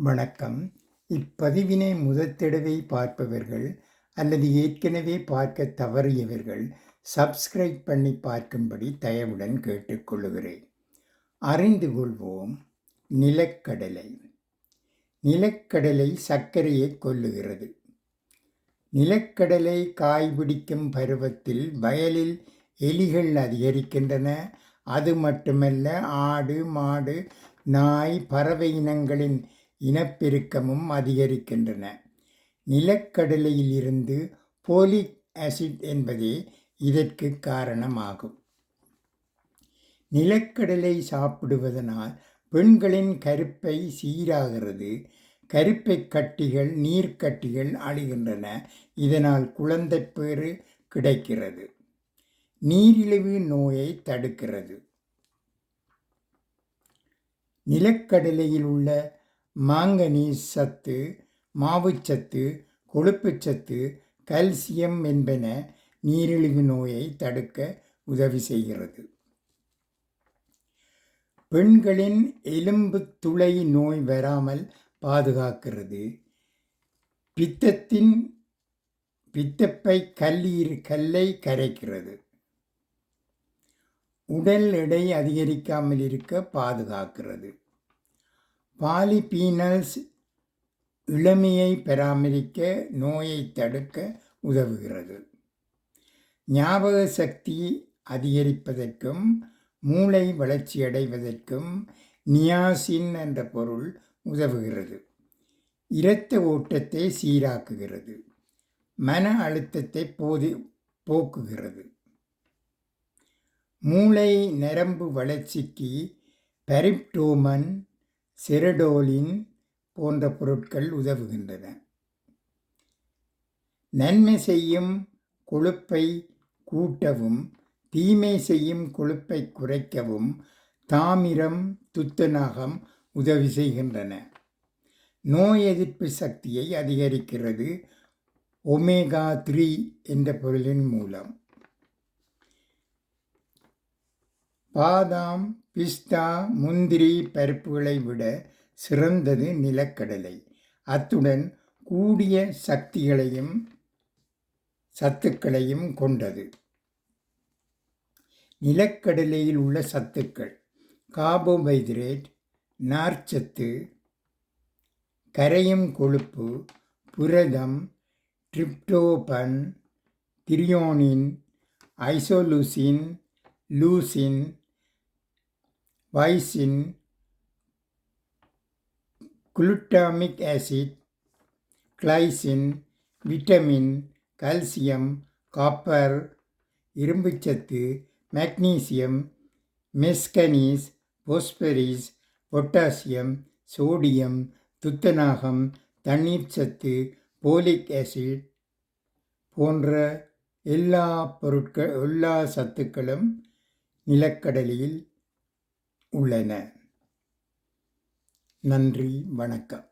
வணக்கம். இப்பதிவினை முதற்தடவை பார்ப்பவர்கள் அல்லது ஏற்கனவே பார்க்க தவறியவர்கள் சப்ஸ்கிரைப் பண்ணி பார்க்கும்படி தயவுடன் கேட்டுக்கொள்கிறேன் அறிந்து கொள்வோம். நிலக்கடலை. நிலக்கடலை சர்க்கரையை கொல்லுகிறது. நிலக்கடலை காய் பிடிக்கும் பருவத்தில் வயலில் எலிகள் அதிகரிக்கின்றன. அது மட்டுமல்ல ஆடு மாடு நாய் பறவை இனங்களின் இனப்பெருக்கமும் அதிகரிக்கின்றன. நிலக்கடலையில் இருந்து போலிக் ஆசிட் என்பதே இதற்கு காரணமாகும். நிலக்கடலை சாப்பிடுவதனால் பெண்களின் கருப்பை சீராகிறது. கருப்பை கட்டிகள் நீர்க்கட்டிகள் அழிகின்றன. இதனால் குழந்தை பேறு கிடைக்கிறது. நீரிழிவு நோயை தடுக்கிறது. நிலக்கடலையில் உள்ள மாங்கனீஸ் சத்து மாவுச்சத்து கொழுப்புச்சத்து கல்சியம் என்பன நீரிழிவு நோயை தடுக்க உதவி செய்கிறது. பெண்களின் எலும்பு துளை நோய் வராமல் பாதுகாக்கிறது. பித்தத்தின் பித்தப்பை கல்லீர் கல்லை கரைக்கிறது. உடல் எடை அதிகரிக்காமல் இருக்க பாதுகாக்கிறது. பாலிபீனல்ஸ் இளமையை பராமரிக்க நோயை தடுக்க உதவுகிறது. ஞாபக சக்தி அதிகரிப்பதற்கும் மூளை வளர்ச்சியடைவதற்கும் நியாசின் என்ற பொருள் உதவுகிறது. இரத்த ஓட்டத்தை சீராக்குகிறது. மன அழுத்தத்தை போதி போக்குகிறது. மூளை நரம்பு வளர்ச்சிக்கு பெரிப்டோமன் செரடோலின் போன்ற பொருட்கள் உதவுகின்றன. நன்மை செய்யும் கொழுப்பை கூட்டவும் தீமை செய்யும் கொழுப்பை குறைக்கவும் தாமிரம் துத்தநாகம் உதவி செய்கின்றன. நோய் எதிர்ப்பு சக்தியை அதிகரிக்கிறது ஒமேகா த்ரீ என்ற பொருளின் மூலம். பாதாம் பிஸ்தா முந்திரி பருப்புகளை விட சிறந்தது நிலக்கடலை. அத்துடன் கூடிய சக்திகளையும் சத்துக்களையும் கொண்டது. நிலக்கடலையில் உள்ள சத்துக்கள் கார்போஹைட்ரேட் நார்ச்சத்து கரையும் கொழுப்பு புரதம் tryptophan threonine isoleucine leucine வைசின் glutamic acid glycine vitamin calcium copper இரும்புச்சத்து magnesium manganese phosphorus potassium sodium துத்தநாகம் தண்ணீர் சத்து போலிக் ஆசிட் போன்ற எல்லா பொருட்கள் எல்லா சத்துக்களும் நிலக்கடலையில் உள்ளன. நன்றி வணக்கம்.